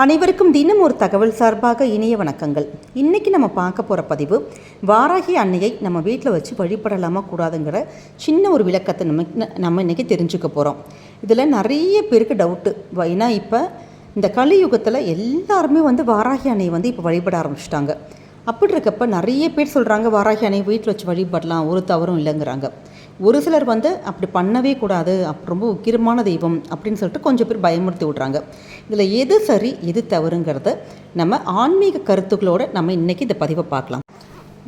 அனைவருக்கும் தினம் ஒரு தகவல் சார்பாக இணைய வணக்கங்கள். இன்றைக்கி நம்ம பார்க்க போகிற பதிவு வாராகி அன்னையை நம்ம வீட்டில் வச்சு வழிபடலாமா கூடாதுங்கிற சின்ன ஒரு விளக்கத்தை நம்ம நம்ம இன்றைக்கி தெரிஞ்சுக்க போகிறோம் இதில் நிறைய பேருக்கு டவுட்டு ஏன்னா இப்போ இந்த கலியுகத்தில் எல்லாருமே வந்து வாராகி அன்னையை வந்து இப்போ வழிபட ஆரம்பிச்சிட்டாங்க. அப்படி இருக்கப்ப நிறைய பேர் சொல்கிறாங்க வாராகி அன்னையை வீட்டில் வச்சு வழிபடலாம் ஒரு தவறும் இல்லைங்கிறாங்க. ஒரு சிலர் வந்து அப்படி பண்ணவே கூடாது அப் ரொம்ப உக்கிரமான தெய்வம் அப்படின்னு சொல்லிட்டு கொஞ்சம் பேர் பயமுறுத்தி விட்றாங்க. இதில் எது சரி எது தவறுங்கிறத நம்ம ஆன்மீக கருத்துக்களோடு நம்ம இன்றைக்கி இந்த பதிவை பார்க்கலாம்.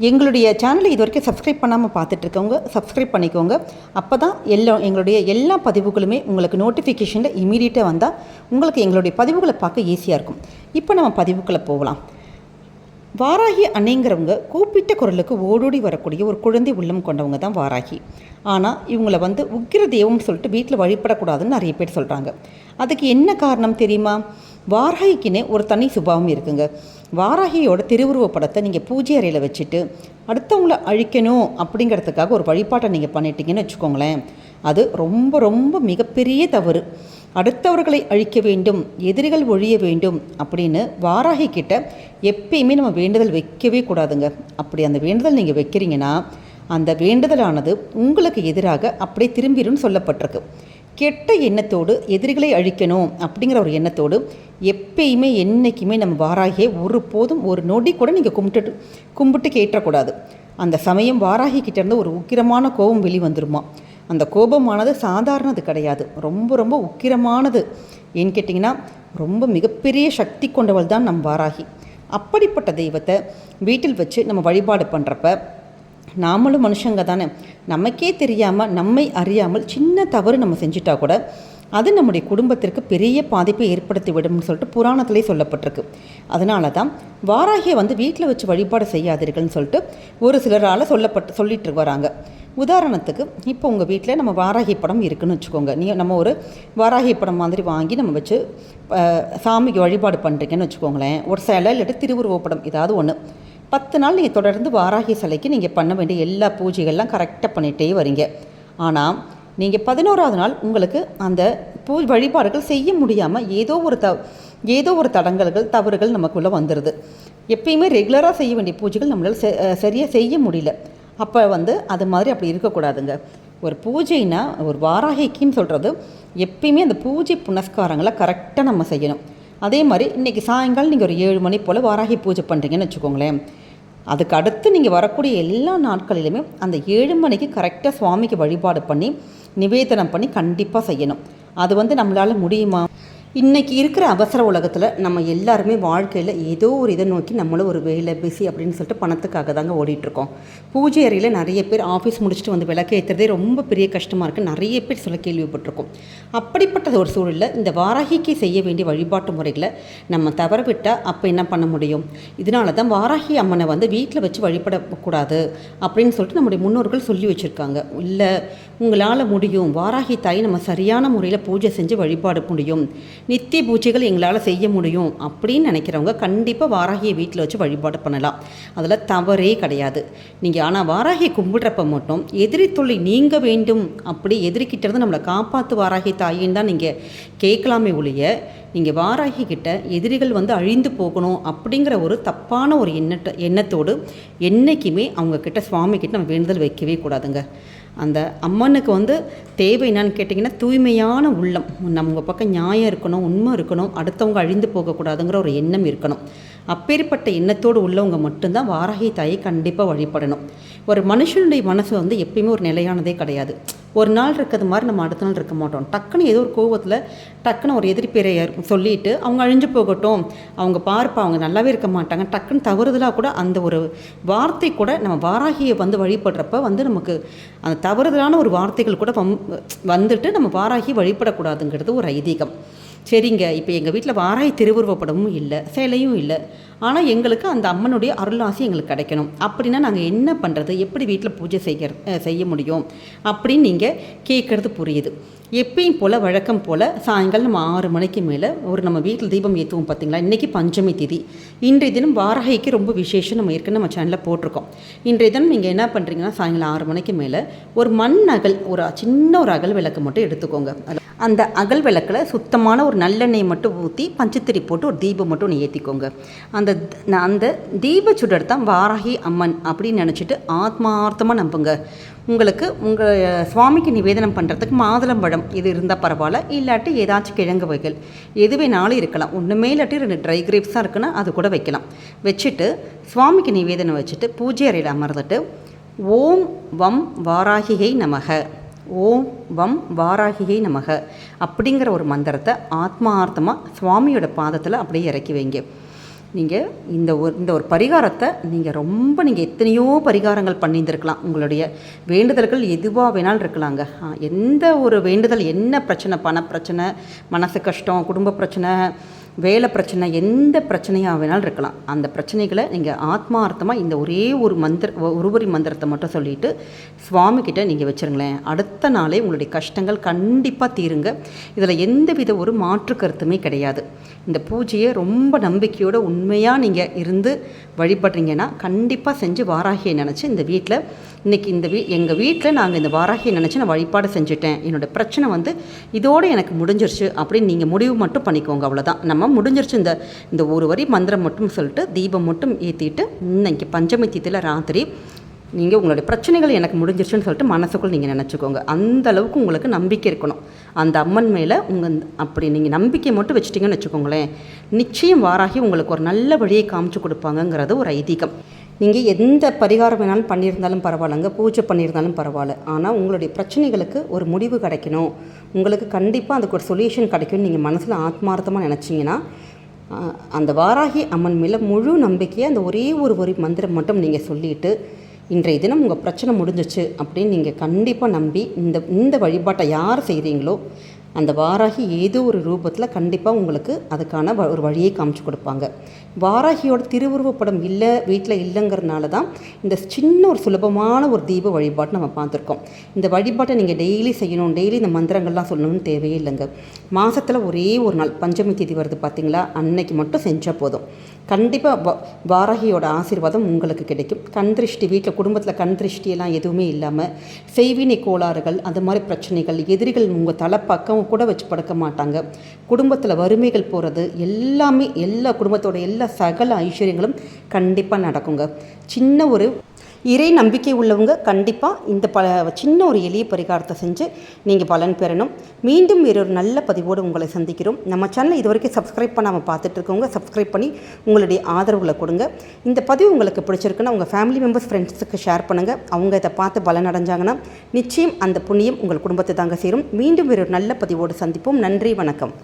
எங்களுடைய சேனலை இது வரைக்கும் சப்ஸ்கிரைப் பண்ணாமல் பார்த்துட்டு இருக்கவங்க சப்ஸ்கிரைப் பண்ணிக்கோங்க. அப்போ தான் எல்லா எங்களுடைய எல்லா பதிவுகளுமே உங்களுக்கு நோட்டிஃபிகேஷனில் இமீடியட்டாக வந்தால் உங்களுக்கு எங்களுடைய பதிவுகளை பார்க்க ஈஸியாக இருக்கும். இப்போ நம்ம பதிவுக்குள்ளே போகலாம். வாராகி அன்னைங்கிறவங்க கூப்பிட்ட குரலுக்கு ஓடோடி வரக்கூடிய ஒரு குழந்தை உள்ளம் கொண்டவங்க தான் வாராகி. ஆனால் இவங்கள வந்து உக்கிர தெய்வம்னு சொல்லிட்டு வீட்டில் வழிபடக்கூடாதுன்னு நிறைய பேர் சொல்கிறாங்க அதுக்கு என்ன காரணம் தெரியுமா? வாராகிக்குன்னே ஒரு தனி சுபாவம் இருக்குங்க. வாராகியோட திருவுருவ படத்தை நீங்கள் பூஜை அறையில் வச்சுட்டு அடுத்தவங்கள அழிக்கணும் அப்படிங்கிறதுக்காக ஒரு வழிபாட்டை நீங்கள் பண்ணிட்டீங்கன்னு வச்சுக்கோங்களேன். அது ரொம்ப ரொம்ப மிகப்பெரிய தவறு. அடுத்தவர்களை அழிக்க வேண்டும் எதிரிகள் ஒழிய வேண்டும் அப்படின்னு வாராகி கிட்ட எப்பயுமே நம்ம வேண்டுதல் வைக்கவே கூடாதுங்க. அப்படி அந்த வேண்டுதல் நீங்கள் வைக்கிறீங்கன்னா அந்த வேண்டுதலானது உங்களுக்கு எதிராக அப்படியே திரும்பிடும் சொல்லப்பட்டிருக்கு. கெட்ட எண்ணத்தோடு எதிரிகளை அழிக்கணும் அப்படிங்கிற ஒரு எண்ணத்தோடு எப்பயுமே என்றைக்குமே நம்ம வாராகியை ஒரு போதும் ஒரு நொடி கூட நீங்கள் கும்பிட்டு கும்பிட்டு கேட்டக்கூடாது அந்த சமயம் வாராகி கிட்டேருந்து ஒரு உக்கிரமான கோபம் வெளிவந்துருமா? அந்த கோபமானது சாதாரணது கிடையாது. ரொம்ப ரொம்ப உக்கிரமானது. ஏன்னு கேட்டிங்கன்னா ரொம்ப மிகப்பெரிய சக்தி கொண்டவள் தான் நம் வாராகி. அப்படிப்பட்ட தெய்வத்தை வீட்டில் வச்சு நம்ம வழிபாடு பண்ணுறப்ப நாமளும் மனுஷங்க தானே. நமக்கே தெரியாமல் நம்மை அறியாமல் சின்ன தவறு நம்ம செஞ்சிட்டா கூட அது நம்முடைய குடும்பத்திற்கு பெரிய பாதிப்பை ஏற்படுத்தி விடும்னு சொல்லிட்டு புராணத்திலே சொல்லப்பட்டிருக்கு. அதனால தான் வாராகியை வந்து வீட்டில் வச்சு வழிபாடு செய்யாதீர்கள்னு சொல்லிட்டு ஒரு சிலரால் சொல்லப்பட்டு சொல்லிட்டு வராங்க. உதாரணத்துக்கு இப்போ உங்கள் வீட்டில் நம்ம வாராகி படம் இருக்குதுன்னு வச்சுக்கோங்க. நீ நம்ம ஒரு வாராகி படம் மாதிரி வாங்கி நம்ம வச்சு சாமிக்கு வழிபாடு பண்ணுறீங்கன்னு வச்சுக்கோங்களேன். ஒரு சிலை இல்லாட்டி திருவுருவப்படம் ஏதாவது ஒன்று பத்து நாள் நீங்கள் தொடர்ந்து வாராகி சிலைக்கு நீங்கள் பண்ண வேண்டிய எல்லா பூஜைகள்லாம் கரெக்டாக பண்ணிகிட்டே வரீங்க. ஆனால் நீங்கள் பதினோராவது நாள் உங்களுக்கு அந்த பூ வழிபாடுகள் செய்ய முடியாமல் ஏதோ ஒரு த ஏதோ ஒரு தடங்கல்கள் தவறுகள் நமக்குள்ளே வந்துடுது எப்பயுமே ரெகுலராக செய்ய வேண்டிய பூஜைகள் நம்மளால் சரியாக செய்ய முடியல. அப்போ வந்து அது மாதிரி அப்படி இருக்கக்கூடாதுங்க. ஒரு பூஜைனா ஒரு வாராகிக்குன்னு சொல்கிறது எப்பயுமே அந்த பூஜை புனஸ்காரங்களை கரெக்டாக நம்ம செய்யணும். அதே மாதிரி இன்றைக்கி சாயங்காலம் நீங்கள் ஒரு ஏழு மணி போல் வாராகி பூஜை பண்ணுறீங்கன்னு வச்சுக்கோங்களேன். அதுக்கு அடுத்து நீங்கள் வரக்கூடிய எல்லா நாட்களிலுமே அந்த ஏழு மணிக்கு கரெக்டாக சுவாமிக்கு வழிபாடு பண்ணி நிவேதனம் பண்ணி கண்டிப்பாக செய்யணும். அது வந்து நம்மளால் முடியுமா? இன்றைக்கி இருக்கிற அவசர உலகத்தில் நம்ம எல்லாருமே வாழ்க்கையில் ஏதோ ஒரு இதை நோக்கி நம்மளும் ஒரு வேலை பிஸி அப்படின்னு சொல்லிட்டு பணத்துக்காக தாங்க ஓடிட்டுருக்கோம். பூஜை அறையில் நிறைய பேர் ஆஃபீஸ் முடிச்சுட்டு வந்து விளக்கு ஏற்றுறதே ரொம்ப பெரிய கஷ்டமாக இருக்குது நிறைய பேர் சொல்ல கேள்விப்பட்டிருக்கோம். அப்படிப்பட்ட ஒரு சூழலில் இந்த வாராகிக்கு செய்ய வேண்டிய வழிபாட்டு முறைகளை நம்ம தவற விட்டால் அப்போ என்ன பண்ண முடியும்? இதனால தான் வாராகி அம்மனை வந்து வீட்டில் வச்சு வழிபடக்கூடாது அப்படின்னு சொல்லிட்டு நம்முடைய முன்னோர்கள் சொல்லி வச்சுருக்காங்க. இல்லை உங்களால் முடியும். வாராகி தாய் நம்ம சரியான முறையில் பூஜை செஞ்சு வழிபாட முடியும். நித்திய பூஜைகள் எங்களால் செய்ய முடியும் அப்படின்னு நினைக்கிறவங்க கண்டிப்பாக வாராகியை வீட்டில் வச்சு வழிபாடு பண்ணலாம். அதில் தவறே கிடையாது. நீங்கள் ஆனால் வாராகியை கும்பிட்றப்ப மட்டும் எதிரி தொல்லை நீங்க வேண்டும் அப்படி எதிரிக்கிட்டேருந்து நம்மளை காப்பாற்று வாராகி தாயின்னு தான் நீங்கள் கேட்கலாமே ஒழிய நீங்கள் வாராகி கிட்ட எதிரிகள் வந்து அழிந்து போகணும் அப்படிங்கிற ஒரு தப்பான ஒரு எண்ணத்தை எண்ணத்தோடு என்றைக்குமே அவங்கக்கிட்ட சுவாமி கிட்ட நம்ம வேண்டுதல் வைக்கவே கூடாதுங்க. அந்த அம்மனுக்கு வந்து தேவை என்னன்னு கேட்டிங்கன்னா தூய்மையான உள்ளம். நம்ம பக்கம் நியாயம் இருக்கணும் உண்மை இருக்கணும் அடுத்தவங்க அழிந்து போகக்கூடாதுங்கிற ஒரு எண்ணம் இருக்கணும். அப்பேற்பட்ட எண்ணத்தோடு உள்ளவங்க மட்டும்தான் வாராகி தாயை கண்டிப்பாக வழிபடணும். ஒரு மனுஷனுடைய மனசு வந்து எப்பயுமே ஒரு நிலையானதே கிடையாது. ஒரு நாள் இருக்கிறது மாதிரி நம்ம அடுத்த நாள் இருக்க மாட்டோம். டக்குன்னு ஏதோ ஒரு கோவத்தில் டக்குன்னு ஒரு எதிரி பேரை சொல்லிட்டு அவங்க அழிஞ்சு போகட்டும். அவங்க பார்ப்பா அவங்க நல்லாவே இருக்க மாட்டாங்க. டக்குன்னு தவறுதலாக கூட அந்த ஒரு வார்த்தை கூட நம்ம வாராகியை வந்து வழிபடுறப்ப வந்து நமக்கு அந்த தவறுதலான ஒரு வார்த்தைகள் கூட வந்துட்டு நம்ம வாராகி வழிபடக்கூடாதுங்கிறது ஒரு ஐதீகம். சரிங்க இப்போ எங்கள் வீட்டில் வாராய் திருவுருவப்படமும் இல்லை சேலையும் இல்லை. ஆனால் எங்களுக்கு அந்த அம்மனுடைய அருளாசி எங்களுக்கு கிடைக்கணும். அப்படின்னா நாங்கள் என்ன பண்ணுறது எப்படி வீட்டில் பூஜை செய்ய செய்ய முடியும்? அப்படின்னு நீங்கள் கேட்குறது புரியுது. எப்பயும் போல் வழக்கம் போல் சாயங்காலம் நம்ம ஆறு மணிக்கு மேலே ஒரு நம்ம வீட்டில் தீபம் ஏற்றுவோம் பார்த்தீங்களா இன்றைக்கி பஞ்சமி திதி. இன்றைய தினம் வாரகைக்கு ரொம்ப விசேஷம் நம்ம ஏற்கனவே நம்ம சேனலில் போட்டிருக்கோம். இன்றைய தினம் நீங்கள் என்ன பண்ணுறீங்கன்னா சாயங்காலம் ஆறு மணிக்கு மேலே ஒரு மண் அகல் ஒரு சின்ன ஒரு அகல் விளக்கு மட்டும் எடுத்துக்கோங்க. அந்த அகல் விளக்கில் சுத்தமான ஒரு நல்லெண்ணெய் மட்டும் ஊற்றி பஞ்சத்திரி போட்டு ஒரு தீபம் மட்டும் ஒன்று ஏற்றிக்கோங்க அந்த அந்த தீப சுடர் தான் வாராகி அம்மன் அப்படின்னு நினச்சிட்டு ஆத்மார்த்தமாக நம்புங்க. உங்களுக்கு உங்கள் சுவாமிக்கு நிவேதனம் பண்ணுறதுக்கு மாதுளம்பழம் இது இருந்தால் பரவாயில்ல இல்லாட்டி ஏதாச்சும் கிழங்கு வகைகள் எது வேணாலும் இருக்கலாம். ஒன்றுமே இல்லாட்டி ரெண்டு ட்ரை கிரேப்ஸாக இருக்குன்னா அது கூட வைக்கலாம். வச்சுட்டு சுவாமிக்கு நிவேதனம் வச்சுட்டு பூஜை அறையில் அமர்ந்துட்டு ஓம் வம் வாராகிகை நமக. ஓம் வம் வாராகிகை நமக. அப்படிங்கிற ஒரு மந்திரத்தை ஆத்மார்த்தமாக சுவாமியோட பாதத்தில் அப்படியே இறக்கி வைங்க. நீங்கள் இந்த ஒரு இந்த ஒரு பரிகாரத்தை நீங்கள் ரொம்ப நீங்கள் எத்தனையோ பரிகாரங்கள் பண்ணியிருந்திருக்கலாம். உங்களுடைய வேண்டுதல்கள் எதுவாக வேணாலும் இருக்கலாங்க. எந்த ஒரு வேண்டுதல் என்ன பிரச்சனை பண பிரச்சனை மனசு கஷ்டம் குடும்ப பிரச்சனை வேலை பிரச்சனை எந்த பிரச்சனையாக வேணாலும் இருக்கலாம். அந்த பிரச்சனைகளை நீங்கள் ஆத்மார்த்தமாக இந்த ஒரே ஒரு மந்திர ஒருவரி மந்திரத்தை மட்டும் சொல்லிட்டு சுவாமிக்கிட்ட நீங்கள் வச்சுருங்களேன். அடுத்த நாளே உங்களுடைய கஷ்டங்கள் கண்டிப்பாக தீருங்க. இதில் எந்த வித ஒரு மாற்று கருத்துமே கிடையாது. இந்த பூஜையை ரொம்ப நம்பிக்கையோடு உண்மையாக நீங்கள் இருந்து வழிபடுறீங்கன்னா கண்டிப்பாக செஞ்சு வாராகியை நினச்சி இந்த வீட்டில் இன்றைக்கி இந்த வீ எங்கள் வீட்டில் நாங்கள் இந்த வாராகியை நினச்சி நான் வழிபாடு செஞ்சுட்டேன். என்னோடய பிரச்சனை வந்து இதோடு எனக்கு முடிஞ்சிருச்சு அப்படின்னு நீங்கள் முடிவு மட்டும் பண்ணிக்கோங்க அவ்வளோதான் நம்ம முடிஞ்சிருச்சு. இந்த இந்த ஒரு வரி மந்திரம் மட்டும் சொல்லிட்டு தீபம் மட்டும் ஏற்றிட்டு இன்னைக்கு பஞ்சமி தீத்தில் ராத்திரி நீங்கள் உங்களுடைய பிரச்சனைகள் எனக்கு முடிஞ்சிருச்சுன்னு சொல்லிட்டு மனசுக்குள் நீங்கள் நினச்சிக்கோங்க. அந்த அளவுக்கு உங்களுக்கு நம்பிக்கை இருக்கணும். அந்த அம்மன் மேலே உங்கள் அப்படி நீங்கள் நம்பிக்கை மட்டும் வச்சிட்டிங்கன்னு வச்சுக்கோங்களேன் நிச்சயம் வாராகி உங்களுக்கு ஒரு நல்ல வழியை காமிச்சு கொடுப்பாங்கங்கிறது ஒரு ஐதீகம். நீங்கள் எந்த பரிகாரம் வேணாலும் பண்ணியிருந்தாலும் பரவாயில்லைங்க பூஜை பண்ணியிருந்தாலும் பரவாயில்ல. ஆனால் உங்களுடைய பிரச்சனைகளுக்கு ஒரு முடிவு கிடைக்கணும். உங்களுக்கு கண்டிப்பாக அதுக்கு ஒரு சொல்யூஷன் கிடைக்கும்னு நீங்கள் மனசில் ஆத்மார்த்தமாக நினச்சிங்கன்னா அந்த வாராகி அம்மன் மேலே முழு நம்பிக்கையை அந்த ஒரே ஒரு ஒரு மந்திரம் மட்டும் நீங்கள் சொல்லிட்டு இன்றைய தினம் உங்கள் பிரச்சனை முடிஞ்சிச்சு அப்படின்னு நீங்கள் கண்டிப்பாக நம்பி இந்த இந்த வழிபாட்டை யார் செய்கிறீங்களோ அந்த வாராகி ஏதோ ஒரு ரூபத்தில் கண்டிப்பாக உங்களுக்கு அதுக்கான வ- ஒரு வழியை காமிச்சு கொடுப்பாங்க. வாராகியோட திருவுருவப்படம் இல்லை வீட்டில் இல்லைங்கிறதுனால தான் இந்த சின்ன ஒரு சுலபமான ஒரு தீப வழிபாட்டு நம்ம பார்த்துருக்கோம். இந்த வழிபாட்டை நீங்கள் டெய்லி செய்யணும் டெய்லி இந்த மந்திரங்கள்லாம் சொல்லணும்னு தேவையே இல்லைங்க. மாதத்தில் ஒரே ஒரு நாள் பஞ்சமி தேதி வருது பார்த்தீங்களா அன்னைக்கு மட்டும் செஞ்சால் போதும். கண்டிப்பாக வாராகியோட ஆசீர்வாதம் உங்களுக்கு கிடைக்கும். கண் திருஷ்டி வீட்டில் குடும்பத்தில் கண் திருஷ்டியெல்லாம் எதுவுமே இல்லாமல் செய்வினை கோளாறுகள் அது மாதிரி பிரச்சனைகள் எதிரிகள் உங்கள் தலைப்பக்கம் கூட வச்சு படுக்க மாட்டாங்க. குடும்பத்தில் வறுமைகள் போகிறது எல்லாமே எல்லா குடும்பத்தோட எல்லா சகல ஐஸ்வர்யங்களும் கண்டிப்பாக நடக்குங்க. சின்ன ஒரு இறை நம்பிக்கை உள்ளவங்க கண்டிப்பாக இந்த பல சின்ன ஒரு எளிய பரிகாரத்தை செஞ்சு நீங்கள் பலன் பெறணும். மீண்டும் வேறு ஒரு நல்ல பதிவோடு உங்களை சந்திக்கிறோம். நம்ம சேனலை இது வரைக்கும் சப்ஸ்கிரைப் பண்ணாமல் பார்த்துட்டு இருக்கவங்க சப்ஸ்கிரைப் பண்ணி உங்களுடைய ஆதரவுகளை கொடுங்க. இந்த பதிவு உங்களுக்கு பிடிச்சிருக்குன்னா உங்கள் ஃபேமிலி மெம்பர்ஸ் ஃப்ரெண்ட்ஸுக்கு ஷேர் பண்ணுங்கள் அவங்க இதை பார்த்து பலன் அடைஞ்சாங்கன்னா நிச்சயம் அந்த புண்ணியம் உங்கள் குடும்பத்தை தாங்க சேரும். மீண்டும் வேறு ஒரு நல்ல பதிவோடு சந்திப்போம். நன்றி வணக்கம்.